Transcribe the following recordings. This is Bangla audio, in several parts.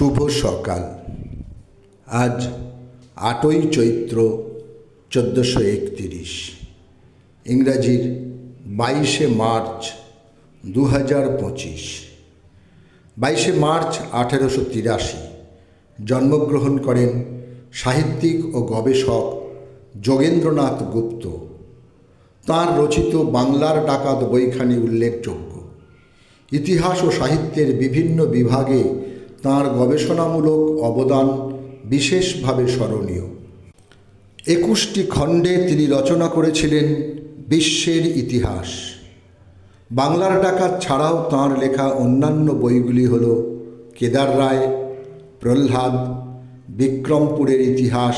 শুভ সকাল। আজ আটই চৈত্র চোদ্দোশো একতিরিশ। ইংরাজির বাইশে মার্চ দু হাজার পঁচিশ। বাইশে মার্চ আঠেরোশো তিরাশি। জন্মগ্রহণ করেন সাহিত্যিক ও গবেষক যোগেন্দ্রনাথ গুপ্ত। তাঁর রচিত বাংলার ডাকাত বইখানি উল্লেখযোগ্য। ইতিহাস ও সাহিত্যের বিভিন্ন বিভাগে তাঁর গবেষণামূলক অবদান বিশেষভাবে স্মরণীয়। একুশটি খণ্ডে তিনি রচনা করেছিলেন বিশ্বের ইতিহাস। বাংলার ডাকাত ছাড়াও তাঁর লেখা অন্যান্য বইগুলি হল কেদার রায়, প্রহ্লাদ, বিক্রমপুরের ইতিহাস,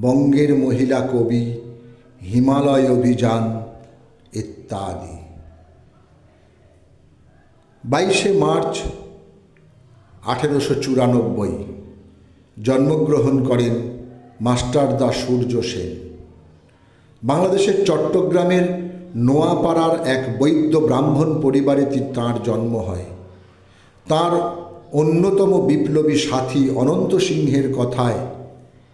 বঙ্গের মহিলা কবি, হিমালয় অভিযান ইত্যাদি। বাইশে মার্চ আঠেরোশো চুরানব্বই। জন্মগ্রহণ করেন মাস্টার দা সূর্য সেন। বাংলাদেশের চট্টগ্রামের নোয়াপাড়ার এক বৈদ্য ব্রাহ্মণ পরিবারে তাঁর জন্ম হয়। তার অন্যতম বিপ্লবী সাথী অনন্ত সিংহের কথায়,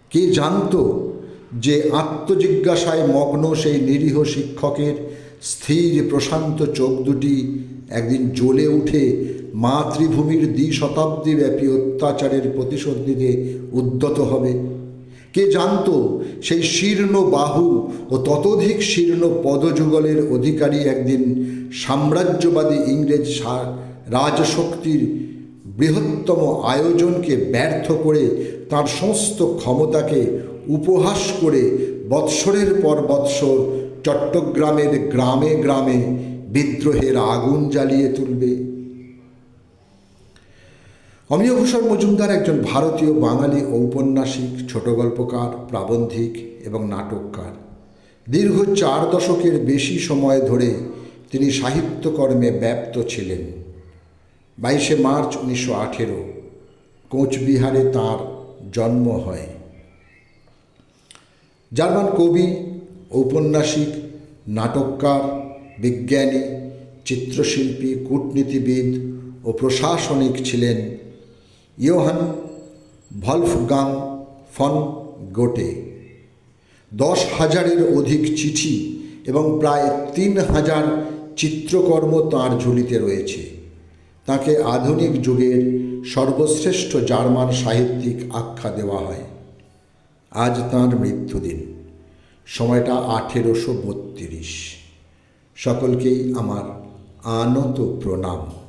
কে জানতো যে আত্মজিজ্ঞাসায় মগ্ন সেই নিরীহ শিক্ষকের স্থির প্রশান্ত চোখ দুটি একদিন জ্বলে উঠে মাতৃভূমির দ্বি শতাব্দী ব্যাপী অত্যাচারের প্রতিশোধ নিতে উদ্যত হবে। কে জানতো সেই শীর্ণ বাহু ও ততোধিক শীর্ণ পদযুগলের অধিকারী একদিন সাম্রাজ্যবাদী ইংরেজ রাজশক্তির বৃহত্তম আয়োজনকে ব্যর্থ করে তার সমস্ত ক্ষমতাকে উপহাস করে বৎসরের পর বৎসর চট্টগ্রামের গ্রামে গ্রামে বিদ্রোহের আগুন জ্বালিয়ে তুলবে। অমিয়ভূষণ মজুমদার একজন ভারতীয় বাঙালি ঔপন্যাসিক, ছোট গল্পকার, প্রাবন্ধিক এবং নাটককার। দীর্ঘ চার দশকের বেশি সময় ধরে তিনি সাহিত্যকর্মে ব্যাপ্ত ছিলেন। বাইশে মার্চ উনিশশো আঠেরো, কোচবিহারে তাঁর জন্ম হয়। জার্মান কবি, ঔপন্যাসিক, নাটককার, বিজ্ঞানী, চিত্রশিল্পী, কূটনীতিবিদ ও প্রশাসনিক ছিলেন ইয়োহান ভলফগাং ফন গোটে। দশ হাজারের অধিক চিঠি এবং প্রায় তিন হাজার চিত্রকর্ম তাঁর ঝুলিতে রয়েছে। তাকে আধুনিক যুগের সর্বশ্রেষ্ঠ জার্মান সাহিত্যিক আখ্যা দেওয়া হয়। আজ তাঁর মৃত্যুদিন। সময়টা আঠেরোশো বত্রিশ। সকলকেই আমার আনত প্রণাম।